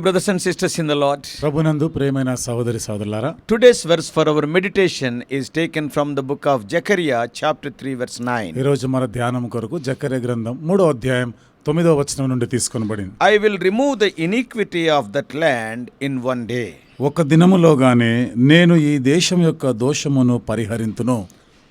Dear brothers and sisters in the Lord ప్రభునందు ప్రేమైన సహోదరి సోదరులారా today's verse for our meditation is taken from the book of Zechariah chapter 3 verse 9 ఈ రోజు మన ధ్యానం కొరకు జకరియ గ్రంథం 3 అధ్యాయం తొమ్మిదవ వచనం నుండి తీసుకొనబడింది. I will remove the iniquity of that land in one day ఒక దినములోగానే నేను ఈ దేశం యొక్క దోషమును పరిహరింతును.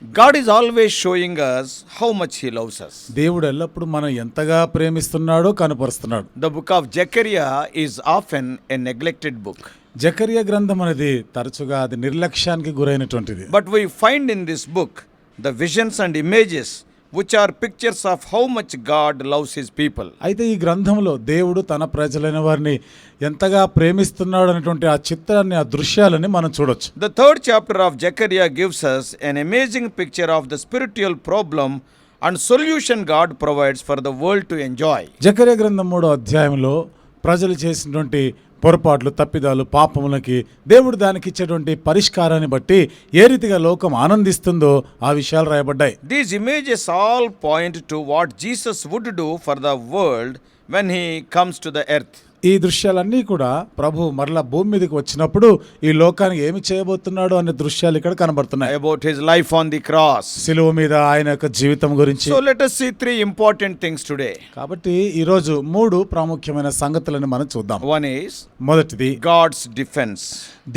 God is always showing us how much he loves us దేవుడు ఎల్లప్పుడు మనం ఎంతగా ప్రేమిస్తున్నాడో కనపరుస్తున్నాడు. The book of Zechariah is often a neglected book Zechariah గ్రంథం అనేది తరచుగా అది నిర్లక్ష్యానికి గురైనటువంటిది. But we find in this book the visions and images which are pictures of how much God loves his people అయితే ఈ గ్రంథంలో దేవుడు తన ప్రజలైన వారిని ఎంతగా ప్రేమిస్తున్నాడు అనేటువంటి ఆ చిత్రాన్ని ఆ దృశ్యాలని మనం చూడొచ్చు. The third chapter of Zechariah gives us an amazing picture of the spiritual problem and solution God provides for the world to enjoy Zechariah గ్రంథం మూడో అధ్యాయంలో ప్రజలు చేసినటువంటి పొరపాట్లు తప్పిదాలు పాపములకి దేవుడు దానికి ఇచ్చేటువంటి పరిష్కారాన్ని బట్టి ఏ రీతిగా లోకం ఆనందిస్తుందో ఆ విషయాలు రాయబడ్డాయి. These images all point to what Jesus would do for the world when he comes to the earth ఈ దృశ్యాలన్నీ కూడా ప్రభు మరలా భూమి మీదకి వచ్చినప్పుడు ఈ లోకానికి ఏమి చేయబోతున్నాడు అనే దృశ్యాలు ఇక్కడ కనబడుతున్నాయి About his life on the cross. సిలువ మీద ఆయన యొక్క జీవితం గురించి So let us see three important things today. కాబట్టి ఈరోజు మూడు ప్రాముఖ్యమైన సంగతులను మనం చూద్దాం One is మొదటిది God's defense.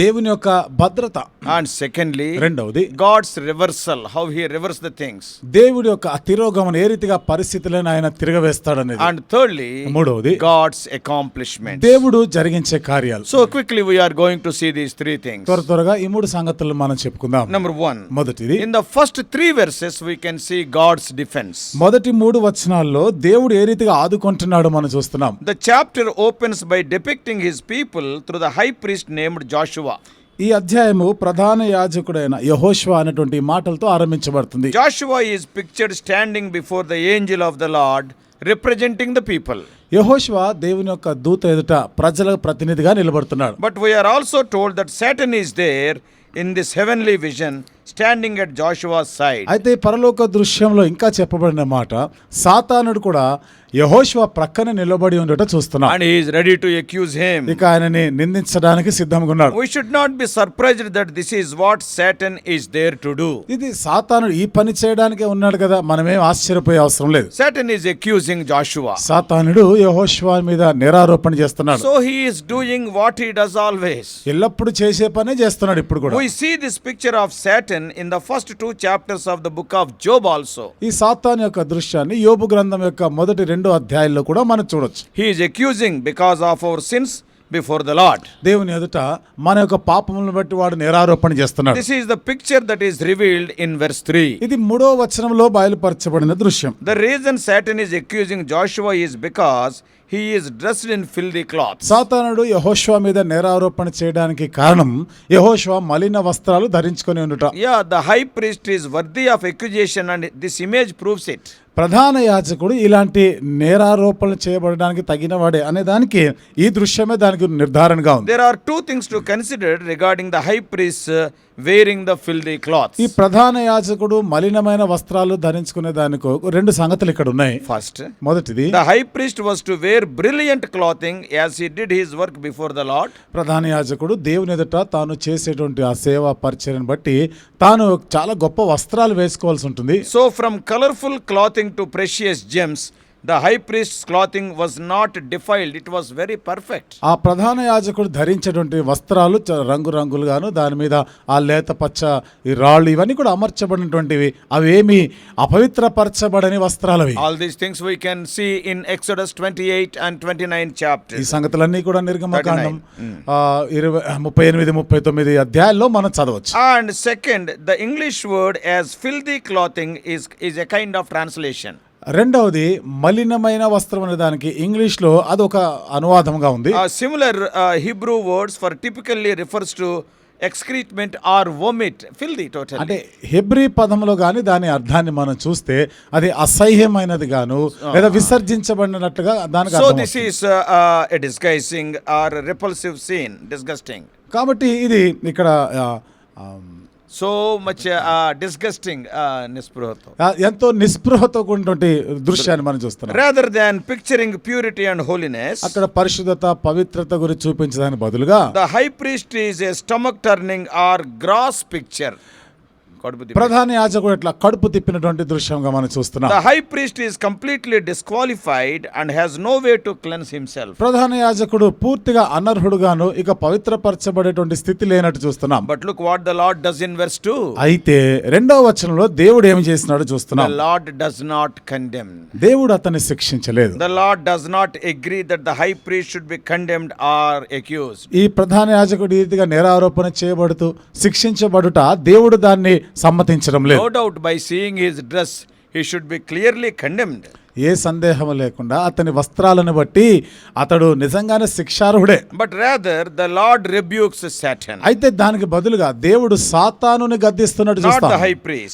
దేవుని యొక్క భద్రత And secondly, రెండవది God's reversal, how he reversed the things. దేవుడి యొక్క తిరోగమనం ఏ రీతిగా పరిస్థితులను ఆయన తిరగవేస్తాడనేది And thirdly, మూడవది God's accomplishments. దేవుడు జరిగించే కార్యాలు So quickly we are going to see these three things. త్వర త్వరగా ఈ మూడు సంగతులు మనం చెప్పుకుందాం Number one, మొదటిది in the first three verses we can see God's defense. మొదటి మూడు వచనాల్లో దేవుడు ఏ రీతిగా ఆదుకుంటున్నాడో మనం చూస్తున్నాం The chapter opens by depicting his people through the high priest named Joshua. ఈ అధ్యాయము ప్రధాన యాజకుడైన యహోష్వా అనేటువంటి మాటలతో ఆరంభించబడుతుంది Joshua is pictured standing before the angel of the Lord, representing the people యహోశివ దేవుని యొక్క దూత ఎదుట ప్రజల ప్రతినిధిగా నిలబడుతున్నాడు. But we are also told that Satan is there in this heavenly vision standing at Joshua side అయితే పరలోక దృశ్యంలో ఇంకా చెప్పబడిన మాట సాతానుడు కూడా యహోష్వా ప్రక్కన నిలబడి ఉండటం చూస్తున్నాడు. And ready to accuse him ఇక నిందించడానికి సిద్ధంగా ఉన్నాడు. We should not be surprised that this is what Satan is there to do ఇది సాతానుడు ఈ పని చేయడానికి ఉన్నాడు కదా మనం ఏం ఆశ్చర్యపోయే అవసరం లేదు. సాటన్ ఈస్ ఎక్యూజింగ్ జాషువా సాతానుడు యహోష్వా మీద నిరారోపణ చేస్తున్నాడు. So he is doing what he does always ఎల్లప్పుడు చేసే పని చేస్తున్నాడు ఇప్పుడు కూడా. We see this picture of Satan Satan in the first two chapters of the book of Job also. ఈ సాతాన్ యొక్క దృశ్యాన్ని యోబు గ్రంథం యొక్క మొదటి రెండో అధ్యాయంలో కూడా మనం చూడొచ్చు He is accusing because of our sins before the Lord. దేవుని ఎదుట మన యొక్క పాపములను బట్టి వాడు నేరారోపణ చేస్తున్నాడు This is the picture that is revealed in verse 3. ఇది మూడో వచనంలో బయలుపరచబడిన దృశ్యం The reason Satan is accusing Joshua is because he is dressed in filthy cloths. సాతానుడు యహోష్వా మీద నేరారోపణ చేయడానికి కారణం యహోష్వా మలిన వస్త్రాలు ధరించుకొని ఉండుట Yeah, the high priest is worthy of accusation, and this image proves it. ప్రధాన యాజకుడు ఇలాంటి నేరారోపణలు చేయబడడానికి తగినవాడే అనే దానికి ఈ దృశ్యమే దానికి నిర్ధారణగా ఉంది There are two things to consider regarding the high priest wearing the filthy cloth ఈ ప్రధాన యాజకుడు మలినమైన వస్త్రాలు ధరించుకునే దానికి రెండు సంగతులు ఇక్కడ ఉన్నాయి. ఫస్ట్ మొదటిది the high priest was to wear brilliant clothing as he did his work before the Lord ప్రధాన యాజకుడు దేవుని ఎదుట తాను చేసేటువంటి ఆ సేవ పరిచయం బట్టి తాను చాలా గొప్ప వస్త్రాలు వేసుకోవాల్సి ఉంటుంది. So from colourful clothing to precious gems the high priest's clothing was not defiled, it was very perfect. ఆ ప్రధాన యాజకుడు ధరించేటువంటి వస్త్రాలు రంగురంగులుగాను దాని మీద ఆ లేత పచ్చ ఈ రాళ్ళు ఇవన్నీ కూడా అమర్చబడినటువంటివి అవేమి అపవిత్రపరచబడని వస్త్రాలు All these things we can see in Exodus 28 and 29 ఈ chapters. సంగతులన్నీ కూడా నిర్గమకాండం ఆ, ఇరవై ముప్పై ఎనిమిది ముప్పై తొమ్మిది అధ్యాయాల్లో మనం చదవచ్చు And second, the English word as filthy clothing is, is a kind of translation. రెండవది మలినమైన వస్త్రం అనే దానికి ఇంగ్లీష్లో అది ఒక అనువాదంగా ఉంది. Similar Hebrew words for typically refers to excrement or vomit filthy total అంటే హెబ్రీ పదంలో కానీ దాని అర్థాన్ని మనం చూస్తే అది అసహ్యమైనది గాను లేదా విసర్జించబడినట్టుగా దానికి so this a disguising or repulsive scene disgusting కాబట్టి ఇది ఇక్కడ uh, um, so much disgusting నిస్పృహతో. ఎంతో నిస్పృహతో ఉన్నటువంటి దృశ్యాన్ని మనం చూస్తున్నాం. Rather than picturing purity and holiness అక్కడ పరిశుద్ధత పవిత్రత గురించి చూపించడానికి బదులుగా the high priest is a stomach turning or gross picture కడుపు ప్రధాన యాజకుడు ఇట్లా కడుపు తిప్పినటువంటి దృశ్యంగా మనం చూస్తున్నాం. The high priest is completely disqualified and has no way to cleanse himself ప్రధాన యాజకుడు పూర్తిగా అనర్హుడుగాను ఇక పవిత్రపరచబడేటువంటి స్థితి లేనట్టు చూస్తున్నాం. But look what the Lord does in verse two అయితే రెండవ వచనంలో దేవుడు ఏమి చేసినాడు చూస్తున్నాం. లార్డ్ డస్ నాట్ కండెమ్ దేవుడు అతన్ని శిక్షించలేదు. The Lord does not agree that the high priest should be condemned or accuse ఈ ప్రధాన యాజకుడు రీతిగా నేరారోపణ చేయబడుతూ శిక్షించబడుట దేవుడు దాన్ని సమ్మతించడం లేదు. Doubt by seeing his dress he should be clearly condemned ఏ సందేహం లేకుండా అతని వస్త్రాలను బట్టి అతడు నిజంగానే శిక్షార్హుడే. But rather the Lord rebukes Satan అయితే దానికి బదులుగా దేవుడు సాతానుని గద్దిస్తున్నట్టు చూస్తాం.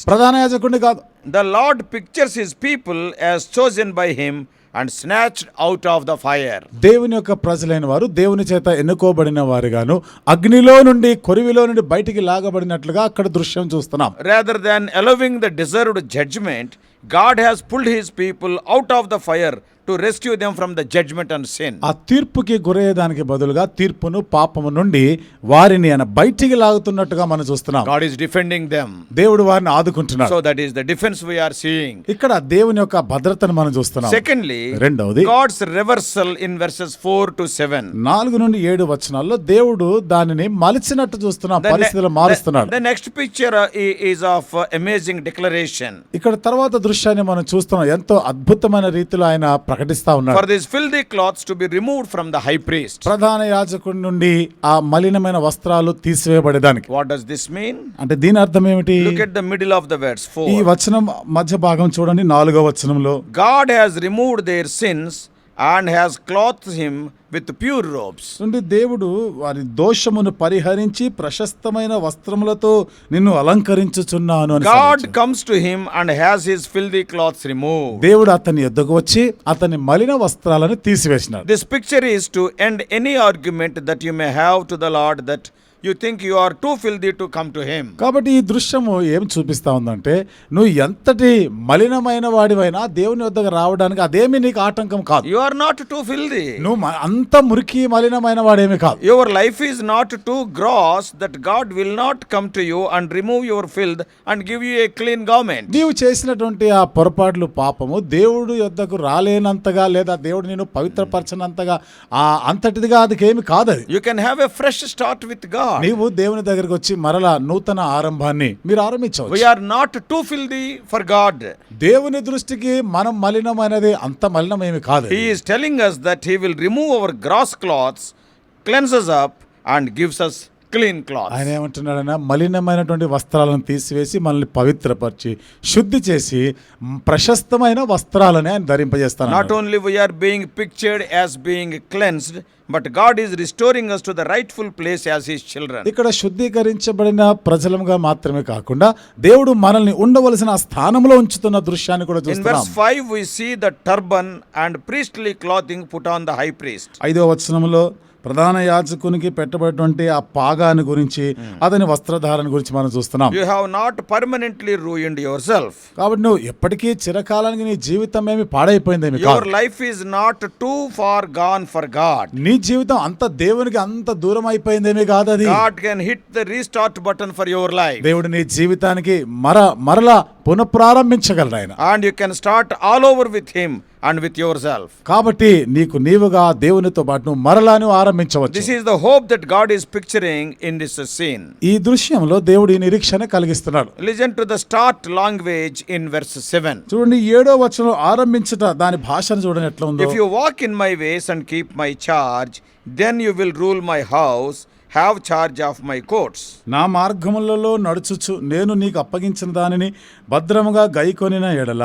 ప్రధాన యాజకుడిని కాదు. The Lord pictures his people as chosen by him and snatched out of the fire దేవుని యొక్క ప్రజలైన వారు దేవుని చేత ఎన్నుకోబడిన వారుగాను అగ్నిలో నుండి కొరివిలో నుండి బయటికి లాగబడినట్లుగా అక్కడ దృశ్యం చూస్తున్నాం. Rather than allowing the deserved judgement God has pulled his people out of the fire to rescue them from the judgment and sin. ఆ తీర్పుకి గురయ్యేదానికి బదులుగా తీర్పును పాపము నుండి వారిని ఆయన బయటికి లాగుతున్నట్టుగా మనం చూస్తున్నాం God is defending them. దేవుడు వారిని ఆదుకుంటున్నాడు So that is the defense we are seeing. ఇక్కడ దేవుని యొక్క భద్రతను మనం చూస్తున్నాం Secondly, రెండవది God's reversal in verses 4 to 7. నాలుగు నుండి ఏడు వచనాల్లో దేవుడు దానిని మలిచినట్టు చూస్తున్నాం పరిస్థితులు మారుస్తున్నాడు the next picture uh, i- is of uh, amazing declaration. ఇక్కడ తర్వాత దృశ్యాన్ని మనం చూస్తున్నాం ఎంతో అద్భుతమైన రీతిలో ఆయన ప్రకటిస్తా ఉన్నాడు. For this filthy clothes to be removed from the high priest ప్రధాన యాజకుడి నుండి ఆ మలినమైన వస్త్రాలు తీసివేయబడేదానికి. వాట్ డస్ దిస్ మీన్ అంటే దీని అర్థం ఏమిటి? Look at the middle of the words four ఈ వచనం మధ్య భాగం చూడండి నాలుగో వచనంలో. God has removed their sins and has cloth him with pure robes నుండి దేవుడు వారి దోషమును పరిహరించి ప్రశస్తమైన వస్త్రములతో నిన్ను అలంకరించుచున్నాను God comes to him and has his filthy clothes remove దేవుడు అతని ఎద్దకు వచ్చి అతని మలిన వస్త్రాలను తీసివేసినాడు. This picture is to end any argument that you may have to the Lord that you think you are too filthy to come to him కాబట్టి ఈ దృశ్యము ఏం చూపిస్తా ఉందంటే నువ్వు ఎంతటి మలినమైన వాడివైనా దేవుని వద్దకు రావడానికి అదేమి నీకు ఆటంకం కాదు. You are not too filthy నువ్వు అంత మురికి మలినమైన వాడేమి కాదు. Your life is not too gross that God will not come to you and remove your filth and give you a clean garment నీవు చేసినటువంటి ఆ పొరపాట్లు పాపము దేవుడు వద్దకు రాలేనంతగా లేదా దేవుడు నేను పవిత్రపరచనంతగా ఆ అంతటిదిగా అదికేమి కాదు you can have a fresh start విత్గా నీవు దేవుని దగ్గరకు వచ్చి మరల నూతన ఆరంభాన్ని మీరు ఆరంభించవచ్చు. We are not too filthy for God దేవుని దృష్టికి మనం మలినం అనేది అంత మలినం ఏమి కాదు. He is us that he will remove our gross clothes cleanses up and gives us clean cloth ఆయన ఏమంటున్నాడన్నా మలినమైనటువంటి వస్త్రాలను తీసివేసి మనల్ని పవిత్రపరిచి శుద్ధి చేసి ప్రశస్తమైన వస్త్రాలని ఆయన ధరింపజేస్తాను not only we are being pictured as being cleansed but God is restoring us to the rightful place as his children ఇక్కడ శుద్ధీకరించబడిన ప్రజలంగా మాత్రమే కాకుండా దేవుడు మనల్ని ఉండవలసిన స్థానంలో ఉంచుతున్న దృశ్యాన్ని కూడా చూస్తాం in verse 5 we see the turban and priestly clothing put on the high priest ఐదవ వచనంలో ప్రధాన యాజకునికి పెట్టబడినటువంటి ఆ పాగాని గురించి అతని వస్త్రధారణ గురించి మనం చూస్తున్నాం You have not permanently ruined yourself. కాబట్టి నువ్వు ఎప్పటికీ చిరకాలానికి నీ జీవితం ఏమి పాడైపోయిందేమి Your కాదు life is not too far gone for God. నీ జీవితం అంత దేవునికి అంత దూరం అయిపోయిందేమి కాదు అది God can hit the restart button for your life. దేవుడు నీ జీవితానికి మర మరలా పునఃప్రారంభించగలడు ఆయన. And you can start all over with him and with yourself కాబట్టి నీకు నీవుగా దేవునితో పాటు మరలాను ఆరంభించవచ్చు. This is the hope that God is picturing in this scene ఈ దృశ్యంలో దేవుడి నిరీక్షణ కలిగిస్తున్నాడు. Listen to the start language in verse 7 చూడండి ఏడో వచనం ఆరంభించట దాని భాషను చూడండి ఉంది ఉందో. If you walk in my ways and keep my charge then you will rule my house have charge of my courts. నా మార్గములలో నడుచుచు నేను నీకు అప్పగించిన దానిని భద్రముగా గైకొనిన ఎడల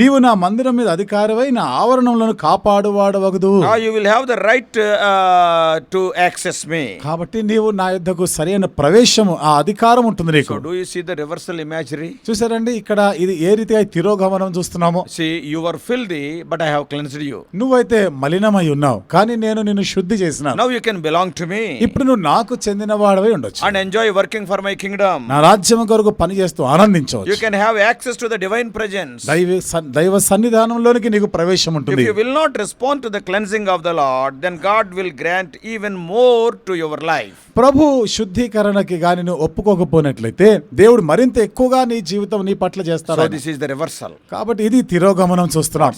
నీవు నా మందిరం మీద అధికారివై నా ఆవరణములను కాపాడువాడవగదు Now you will have the right uh, to access me. కాబట్టి నీవు నా యుద్ధకు సరైన ప్రవేశము ఆ అధికారం ఉంటుంది నీకు do you see the reversal imagery? చూసారండి ఇక్కడ ఇది ఏ రీతిగా తిరోగమనం చూస్తున్నామో See, you were filthy, but I have cleansed you. నువ్వైతే మలినమై ఉన్నావు కానీ నేను నిన్ను శుద్ధి చేసినాను Now you can belong to me. ఇప్పుడు నువ్వు నాకు చెందిన వాడవే ఉండొచ్చు. And enjoy working for my kingdom నా రాజ్యం కొరకు పని చేస్తూ ఆనందించవచ్చు. You can have access to the divine presence దైవ దైవ సన్నిధానంలోకి నీకు ప్రవేశం ఉంటుంది. If you will not respond to the cleansing of the Lord then God will grant even more to your life ప్రభు శుద్ధీకరణకి గాని నువ్వు ఒప్పుకోకపోయినట్లయితే దేవుడు మరింత ఎక్కువగా నీ జీవితం నీ పట్ల చేస్తాడు దిస్ ఇస్ ద రివర్సల్ కాబట్టి ఇది తిరోగమనం చూస్తున్నాడు.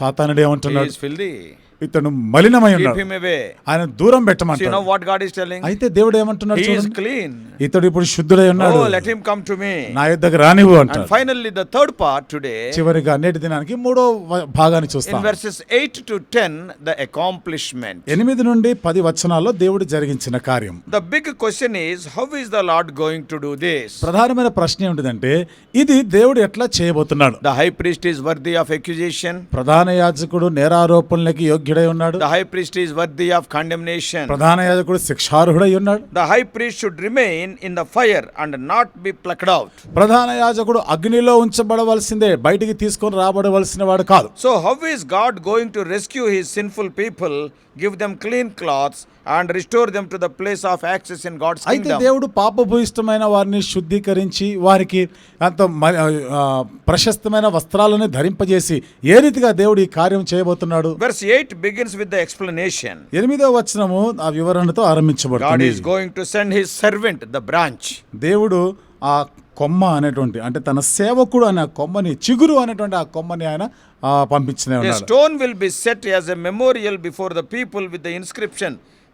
సాతానుడు ఏమంటున్నాడు? ఫిల్ ది ఇతను మలినమై ఉన్నాడు. ఆయన దూరం పెట్టమంటాడు. అయితే దేవుడు ఏమంటున్నాడు క్లీన్ ఇతడు ఇప్పుడు శుద్ధుడై ఉన్నాడు. Let him come to me నా దగ్గర రానివ్వు అంట ద థర్డ్ పార్ట్ టుడే చివరిగా నేటి దినానికి మూడో భాగాన్ని చూస్తాం. వర్సెస్ 8 టు 10 ద అకాంప్లిష్మెంట్ 8 నుండి పది వచనాల్లో దేవుడు జరిగించిన కార్యం. The big question is how is the Lord going to do this ప్రధానమైన ప్రశ్న ఏంటంటే ఇది దేవుడు ఎట్లా చేయబోతున్నాడు? The high priest is worthy of accusation ప్రధాన యాజకుడు నేరారోపణలకి యోగ్య యోగ్యుడై ఉన్నాడు. The high priest is worthy of condemnation ప్రధాన యాజకుడు శిక్షార్హుడై ఉన్నాడు. The high priest should remain in the fire and not be plucked out ప్రధాన యాజకుడు అగ్నిలో ఉంచబడవలసిందే బయటికి తీసుకొని రాబడవలసిన వాడు కాదు. So how is God going to rescue his sinful people give them clean clothes and restore them to the place of access in God's అయితే? దేవుడు పాపభూయిష్టమైన వారిని శుద్ధీకరించి వారికి అంత ప్రశస్తమైన వస్త్రాలను ధరింపజేసి ఏ రీతిగా దేవుడు ఈ కార్యం చేయబోతున్నాడు Verse 8 begins with the explanation. ఎనిమిదో వచనము ఆ వివరణతో God ఆరంభించబడుతుంది is going to send his servant, the branch. దేవుడు ఆ కొమ్మ అనేటువంటి అంటే తన సేవకుడు అనే కొమ్మని చిగురు అనేటువంటి ఆ కొమ్మని ఆయన పంపించిన A ఉన్నాడు stone will be set as a memorial before the people with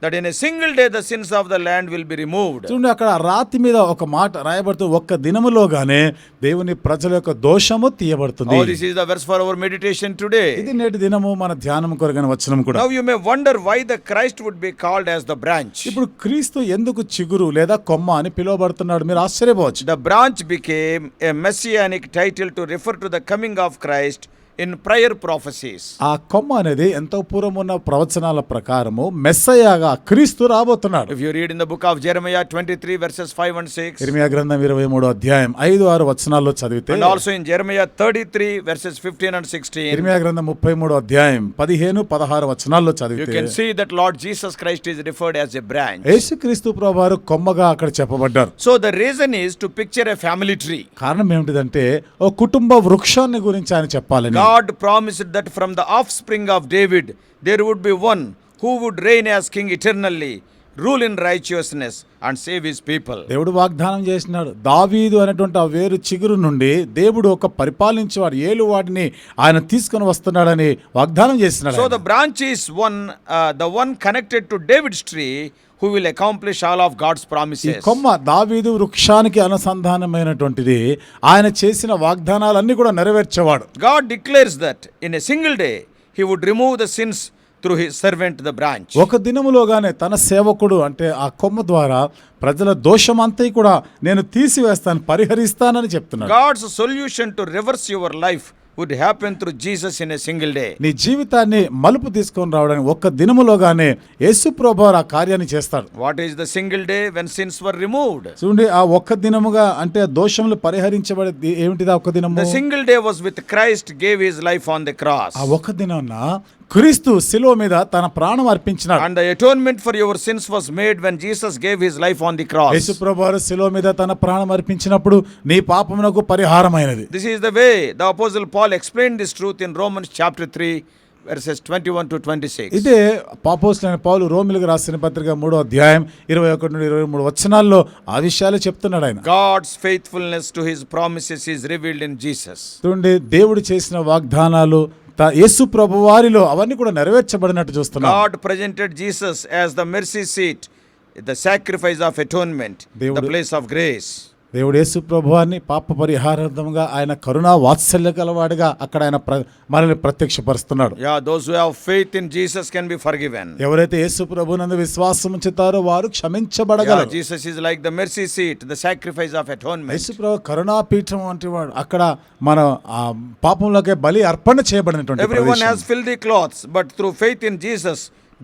that in a single day the sins of the land will be remove చూడండి అక్కడ రాతి మీద ఒక మాట రాయబడుతూ ఒక్క దినములోగానే దేవుని ప్రజల యొక్క దోషము తీయబడుతుంది. This is the verse for our meditation today ఇది నేటి దినము మన ధ్యానం కొరకు వచనం కూడా. You may wonder why the Christ would be called as the branch ఇప్పుడు క్రీస్తు ఎందుకు చిగురు లేదా కొమ్మ అని పిలువబడుతున్నాడు మీరు ఆశ్చర్యపోవచ్చు. The branch became a messianic title to refer to the coming of Christ in prior prophecies. ఆ కొమ్మ అనేది ఎంతో పూర్వం ఉన్న ప్రవచనాల ప్రకారము మెస్సయ్యగా క్రీస్తు రాబోతున్నాడు If you read in the book of Jeremiah 23 verses 5 and 6 ఇర్మియా గ్రంథం ఇరవై మూడో అధ్యాయం ఐదు ఆరు వచనాల్లో చదివితే and also in Jeremiah 33 verses 15 and 16 ఇర్మియా గ్రంథం ముప్పై మూడో అధ్యాయం పదిహేను పదహారు వచనాల్లో you చదివితే can see that Lord Jesus Christ is referred as a branch. యేసుక్రీస్తు ప్రభువారు కొమ్మగా అక్కడ చెప్పబడ్డారు So the reason is to picture a family tree. కారణం ఏమిటిదంటే ఓ కుటుంబ వృక్షాన్ని గురించి ఆయన చెప్పాలని God promised that from the offspring of David there would be one who would reign as king eternally, rule in righteousness and save his people దేవుడు వాగ్దానం చేసినాడు. దావీదు అనేటువంటి ఆ వేరు చిగురు నుండి దేవుడు ఒక పరిపాలించేవాడు ఏలు వాడిని ఆయన తీసుకుని వస్తున్నాడని వాగ్దానం చేసినాడు so the branch is one the one connected to David tree who will accomplish all of God's promise కొమ్మ దావీదు వృక్షానికి అనుసంధానమైనటువంటిది. ఆయన చేసిన వాగ్దానాలన్నీ కూడా నెరవేర్చేవాడు. God declares that in a single day he would remove the sins through his servant, the branch. ఒక దినములోగానే తన సేవకుడు అంటే ఆ కొమ్మ ద్వారా ప్రజల దోషమంతా కూడా నేను తీసివేస్తాను పరిహరిస్తానని చెప్తున్నాడు God's solution to reverse your life would happen through Jesus in a single day. నీ జీవితాన్ని మలుపు తీసుకొని రావడానికి ఒక్క దినములోగానే యేసు ప్రభు ఆ కార్యాన్ని చేస్తాడు What is the single day when sins were removed? చూడండి ఆ ఒక్క దినముగా అంటే దోషములు పరిహరించబడి ఏమిటిదా ఒక్క దినము The single day was with Christ gave his life on the cross. ఆ ఒక్క దినాన్న క్రీస్తు శిలువ మీద తన ప్రాణం అర్పించినాడు the atonement for your sins was made when Jesus gave his life on the cross. యేసు ప్రభువారు మీద తన ప్రాణం అర్పించినప్పుడు నీ పాపమునకు పరిహారమైనది This is the way the Apostle Paul explained this truth in Romans chapter 3, verses 21 to 26. ఇదే పాపోస్లైన పౌలు రోమిలకు రాసిన పత్రిక మూడో అధ్యాయం ఇరవై ఒకటి నుండి ఇరవై మూడు వచనాల్లో ఆ విషయాలే చెప్తున్నాడు ఆయన God's faithfulness to his promises is revealed in Jesus. చూడండి దేవుడు చేసిన వాగ్దానాలు యేసు ప్రభు వారిలో అవన్నీ కూడా నెరవేర్చబడినట్టు చూస్తున్నాం. God presented Jesus as the mercy seat the sacrifice of atonement place of grace దేవుడు యేసు ప్రభువాన్ని పాప పరిహారార్థంగా ఆయన కరుణా వాత్సల్య గలవాడిగా అక్కడ ఆయన మనల్ని ప్రత్యక్షపరుస్తున్నాడు Yeah, those who have faith in Jesus can be forgiven. ఎవరైతే యేసు ప్రభునందు విశ్వాసం ఉంచుతారో వారు క్షమించబడగలరు Jesus is like the mercy seat, the sacrifice of atonement. యేసు ప్రభు కరుణాపీఠం వంటి వాడు అక్కడ మన పాపంలోకి బలి అర్పణ చేయబడినటువంటి Everyone ప్రదేశం. has filthy clothes, but through faith in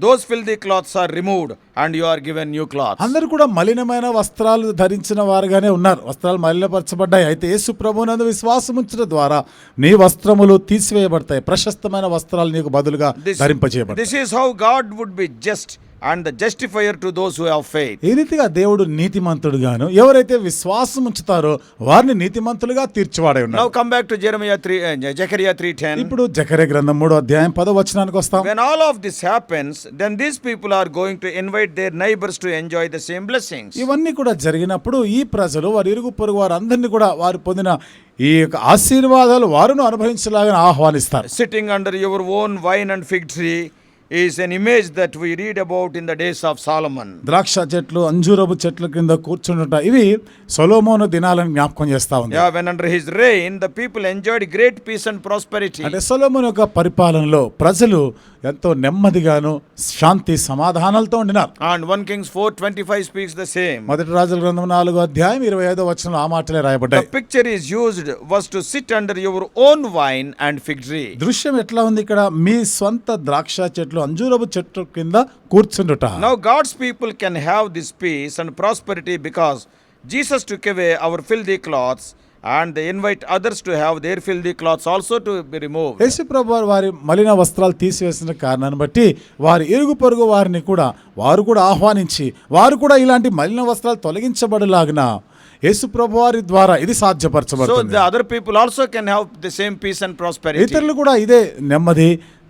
Jesus, those filthy clothes are removed and you are given new clothes. అందరు కూడా మలినమైన వస్త్రాలు ధరించిన వారుగానే ఉన్నారు. వస్త్రాలు మలినపరచబడ్డాయి. అయితే యేసు ప్రభునందు విశ్వాసం ఉంచడం ద్వారా నీ వస్త్రములు తీసివేయబడతాయి. ప్రశస్తమైన వస్త్రాలు నీకు బదులుగా ధరింపచేయబడతాయి this is how God would be just and the justifier to those who have faith. ఈ రీతిగా దేవుడు నీతిమంతుడుగాను ఎవరైతే విశ్వాసం ఉంచుతారో వారిని నీతిమంతులుగా తీర్చివాడై Now ఉన్నారు come back to Jeremiah 3, uh, Zechariah 3.10. ఇప్పుడు జకరే గ్రంథం మూడో అధ్యాయం పదో వచనానికి వస్తాం When all of this happens, then these people are going to invite their neighbors to enjoy the same blessings. ఇవన్నీ కూడా జరిగినప్పుడు ఈ ప్రజలు వారి ఇరుగు పొరుగు వారు అందరినీ కూడా వారు పొందిన ఈ యొక్క ఆశీర్వాదాలు వారును అనుభవించలాగా ఆహ్వానిస్తారు Sitting under your own vine and fig tree is an image that we read about in the days of Solomon. ద్రాక్ష చెట్లు అంజూరపు చెట్ల కింద కూర్చుండుట ఇవి సొలోమోను దినాలను జ్ఞాపకం చేస్తా ఉంది Yeah, when under his reign, the people enjoyed great peace and prosperity. అంటే సొలోమోను యొక్క పరిపాలనలో ప్రజలు ఎంతో నెమ్మదిగాను శాంతి సమాధానాలతో ఉండినారు And 1 Kings 4.25 speaks the same. మొదటి రాజుల గ్రంథం నాలుగో అధ్యాయం ఇరవై ఐదో వచనంలో ఆ మాటలే The రాయబడ్డాయి picture is used was to sit under your own vine and fig tree. దృశ్యం ఎట్లా ఉంది ఇక్కడ మీ స్వంత ద్రాక్ష చెట్లు అంజూరపు చెట్ల కింద కూర్చుండుట Now God's people can have this peace and prosperity because Jesus took away our filthy clothes and they invite others to have their filthy clothes also to be removed. యేసు ప్రభు వారు మలిన వస్త్రాలు తీసివేసిన కారణాన్ని బట్టి వారి ఇరుగు పొరుగు వారిని కూడా వారు కూడా ఆహ్వానించి వారు కూడా ఇలాంటి మలిన వస్త్రాలు తొలగించబడలాగిన యేసు ప్రభు వారి ద్వారా ఇది So సాధ్యపరచబడుతుంది the other people also can have the same peace and prosperity. ఇతరులు కూడా ఇదే నెమ్మది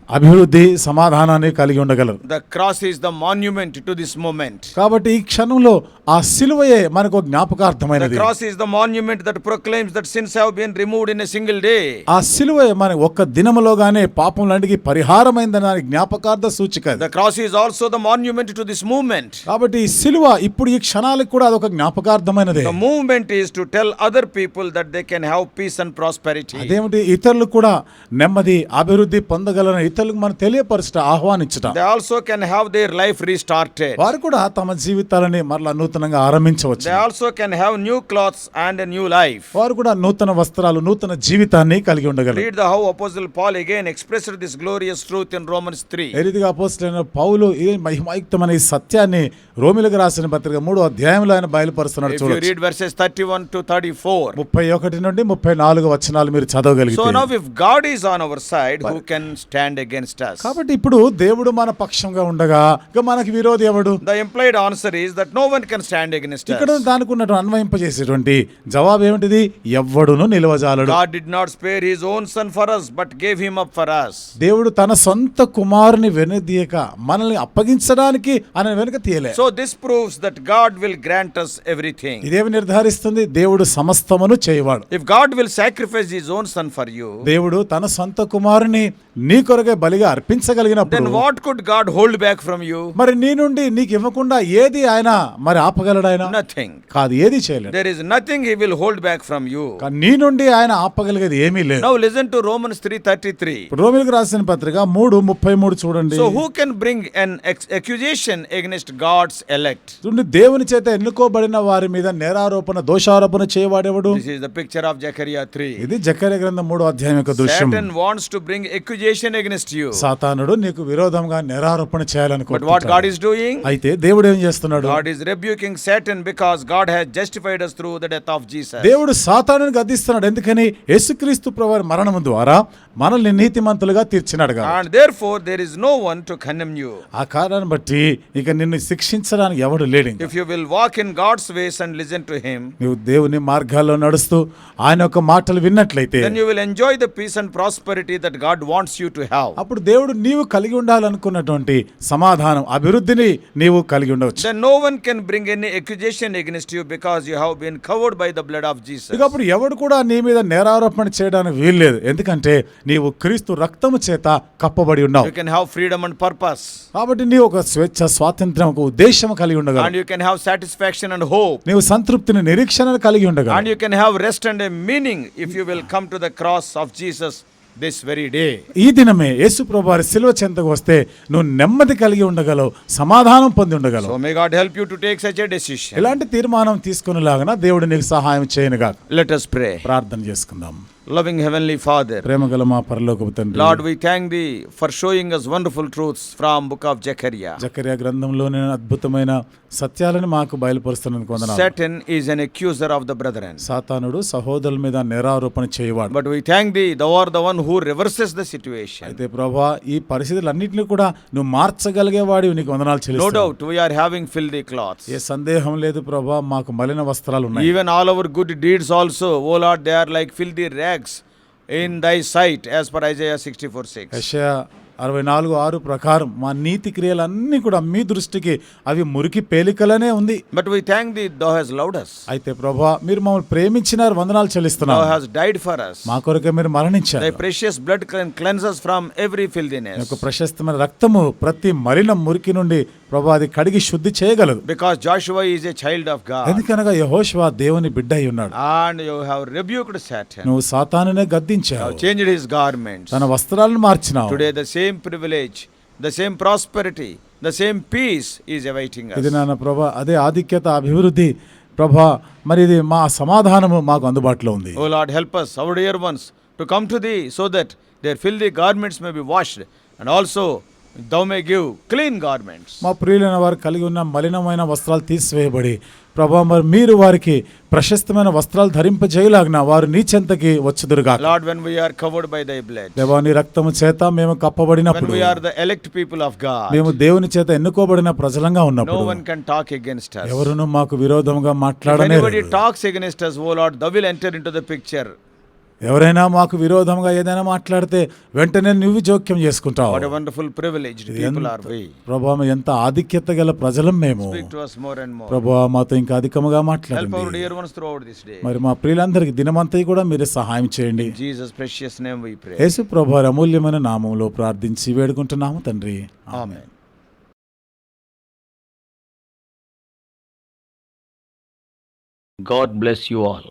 అభివృద్ధి సమాధానాన్ని కలిగి ఉండగలరు. The cross is the monument to this moment కాబట్టి ఈ క్షణంలో ఆ సిలువయే మనకు జ్ఞాపకార్థమైన cross is the monument that proclaims that sins have been removed in a single day ఆ సిలువయే మన ఒక్క దినములోగానే పాపం లాంటికి పరిహారమైందన్న జ్ఞాపకార్థ సూచిక the cross is also the monument to this moment కాబట్టి ఈ సిలువ ఇప్పుడు ఈ క్షణాలకు కూడా అది ఒక జ్ఞాపకార్థమైనది. The moment is to tell other people that they can have peace and prosperity అదేమిటి? ఇతరులు కూడా నెమ్మది అభివృద్ధి పొందగలన ఇతరులకు మనం తెలియపరచడం ఆహ్వానించడం they also can have their life restarted వారు కూడా తమ జీవితాలని మరలా నూతనంగా ఆరంభించవచ్చు. They also can have new clothes and new life వారు కూడా నూతన వస్త్రాలు నూతన జీవితాన్ని కలిగి ఉండగలరు. Read the how apostle Paul again expressed this glorious truth in Romans 3 ఎరిదిగా అపోస్టల్ అయిన పౌలు ఈ మహిమాయుక్తమైన ఈ సత్యాన్ని రోమిలకు రాసిన పత్రిక 3వ అధ్యాయంలో ఆయన బయలుపరుస్తున్నాడు చూడండి రీడ్ వర్సెస్ 31 టు 34 31 నుండి 34 వచనాలు మీరు చదవగలిగితే so now if God is on our side who can stand against us కాబట్టి ఇప్పుడు దేవుడు మన పక్షంగా ఉండగా ఇక మనకి విరోధి ఎవడు? The implied answer is that no one can stand against ఇక్కడ దానికి ఉన్నట్టు అన్వయింప చేసేటువంటి జవాబు ఏమిటిది? ఎవ్వడును నిలవజాలడు. God did not spare his own son for us but gave him up for us దేవుడు తన సొంత కుమారుని వెనదీయక మనల్ని అప్పగించడానికి అనే వెనుక తీయలే. So this proves that God will grant us everything ఇదే నిర్ధారిస్తుంది? దేవుడు సమస్తమును చేయవాడు. If God will sacrifice his own son for you దేవుడు తన సొంత కుమారుని నీ కొరకే బలిగా అర్పించగలిగినప్పుడు God hold back from you మరి నీ నుండి నీకు ఇవ్వకుండా ఏది ఆయన మరి ఆపగలడు ఆయన కాదు ఏది nothing he will back from you నీ నుండి ఆయన ఆపగలిగేది ఏమీ లేదు. నౌ లిసన్ టు రోమన్స్ 3:33 రోమీలకు రాసిన పత్రిక 3 33 చూడండి. So who can bring an accusation against God's elect దేవుని చేత ఎన్నుకోబడిన వారి మీద నేరారోపణ దోషారోపణ చేయవాడెవడు దిస్ పిక్చర్ ఆఫ్ జకరియా 3 ఇది జకరియా గ్రంథం 3వ అధ్యాయం యొక్క దృశ్యం. Satan wants to bring accusation against against you సాతానుడు నీకు విరోధంగా నేరారోపణ చేయాలనుకుంటున్నాడు. But what God is doing అయితే దేవుడు ఏం చేస్తున్నాడు? God is rebuking Satan because God has justified us through the death of jesus. దేవుడు సాతానుని గద్దిస్తున్నాడు. ఎందుకని? యేసుక్రీస్తు ప్రవర్ మరణం ద్వారా మనల్ని నీతిమంతులుగా తీర్చినాడు గా and therefore there is no one to condemn you ఆ కారణాన్ని బట్టి ఇక నిన్ను శిక్షించడానికి ఎవడు లేడు if you will walk in God's ways and listen to him నువ్వు దేవుని మార్గాల్లో నడుస్తూ ఆయన ఒక మాటలు విన్నట్లయితే then you will enjoy the peace and prosperity that God wants you to have అప్పుడు దేవుడు నీవు కలిగి ఉండాలనుకున్నటువంటి సమాధానం అభివృద్ధిని నీవు కలిగి ఉండవచ్చు Then no one can bring any accusation against you because you have been covered by the blood of Jesus. ఇక అప్పుడు ఎవడు కూడా నీ మీద నేరారోపణ చేయడానికి వీల్లేదు ఎందుకంటే నీవు క్రీస్తు రక్తము చేత కప్పబడి ఉన్నావు You can have freedom and purpose. కాబట్టి నీవు ఒక స్వేచ్ఛ స్వాతంత్ర్యం ఒక ఉద్దేశం కలిగి ఉండగలవు And you can have satisfaction and hope. నీవు సంతృప్తిని నిరీక్షణను కలిగి ఉండగలవు And you can have rest and a meaning if you will come to the cross of Jesus this very day. ఈ దినమే యేసు ప్రభు వారి సిలువ చెంతకు వస్తే నువ్వు నెమ్మది కలిగి ఉండగలవు సమాధానం పొంది ఉండగలవు So may God help you to take such a decision. ఎలాంటి తీర్మానం తీసుకునేలాగా దేవుడు నీకు సహాయం చేయనుగా Let us pray. ప్రార్థన చేసుకుందాం లవింగ్ హెవెన్లీ ఫాదర్ ప్రేమ మా పరలోక తండ్రి Lord we thank thee for showing us wonderful truths from book of Zechariah Zechariah గ్రంథంలో అద్భుతమైన సత్యాలను మాకు బయలుపరుస్తున్నందుకు కొందనాలు Satan is an accuser of the brother సాతానుడు సహోదరుల మీద నేరారోపణ చేయవాడు. But we thank thee the are the one who reverses the situation అయితే ప్రభా ఈ పరిస్థితులన్నింటిని కూడా నువ్వు మార్చగలిగేవాడు నీకు వందనాలు చెల్లి no doubt we are having filthy cloth ఏ సందేహం లేదు ప్రభా మాకు మలిన వస్త్రాలు ఉన్నాయి. Even all over good deeds also a lot they are like filthy rag filthy rags in Thy sight, as per Isaiah 64 6. యెషయా అరవై నాలుగు ఆరు ప్రకారం మా నీతి క్రియలన్నీ కూడా మీ దృష్టికి అవి మురికి పేలికలనే ఉంది But we thank Thee, Thou hast loved us. అయితే ప్రభా మీరు మమ్మల్ని ప్రేమించినారు వందనాలు Thou చెల్లిస్తున్నావు hast died for us. మా కొరకే మీరు మరణించారు precious blood can cleanse us from every me filthiness. యొక్క ప్రశస్తమైన రక్తము ప్రతి మలిన మురికి నుండి ప్రభు అది కడిగి శుద్ధి చేయగలదు. Because Joshua is a child of God ఎందుకనగా యెహోషువా దేవుని బిడ్డ అయి ఉన్నాడు. And you have rebuked Satan నువ్వు సాతానునే గద్దించావు. చేంజ్డ్ హిస్ గార్మెంట్స్ తన వస్త్రాలను మార్చినావు. Today the same privilege the same prosperity the same peace is awaiting ఇది నాన్న ప్రభా అదే ఆధిక్యత అభివృద్ధి. ప్రభా మరి ఇది మా సమాధానము మాకు అందుబాటులో ఉంది. O Lord help us our dear ones to come to thee so that their filthy garments may be washed and also give clean garments మా ప్రియులైన వారు కలిగి ఉన్న మలినమైన వస్త్రాలు తీసివేయబడి ప్రభా మరి మీరు వారికి ప్రశస్తమైన వస్త్రాలు ధరింప చేయలాగిన వారు నీచెంతకి వచ్చుదురుగా Lord when we are covered by thy blood దేవుని రక్తము చేత మేము కప్పబడినప్పుడు we the elect people of God మేము దేవుని చేత ఎన్నుకోబడిన ప్రజలంగా ఉన్నప్పుడు no one can talk against us మాకు విరోధముగా మాట్లాడలేరు talks against O Lord the will enter into the picture ఎవరైనా మాకు విరోధంగా ఏదైనా మాట్లాడితే వెంటనే నువ్వు జోక్యం చేసుకుంటావు. వండర్ఫుల్ ప్రివిలేజ్ ప్రభావం ఎంత ఆధిక్యత గల ప్రజలం మేము. ప్రభావ మాతో ఇంకా అధికంగా మాట్లాడండి. మరి మా ప్రియులందరికీ దినమంతా కూడా మీరు సహాయం చేయండి. యేసు ప్రభా అమూల్యమైన నామంలో ప్రార్థించి వేడుకుంటున్నాము తండ్రి. Amen God bless you all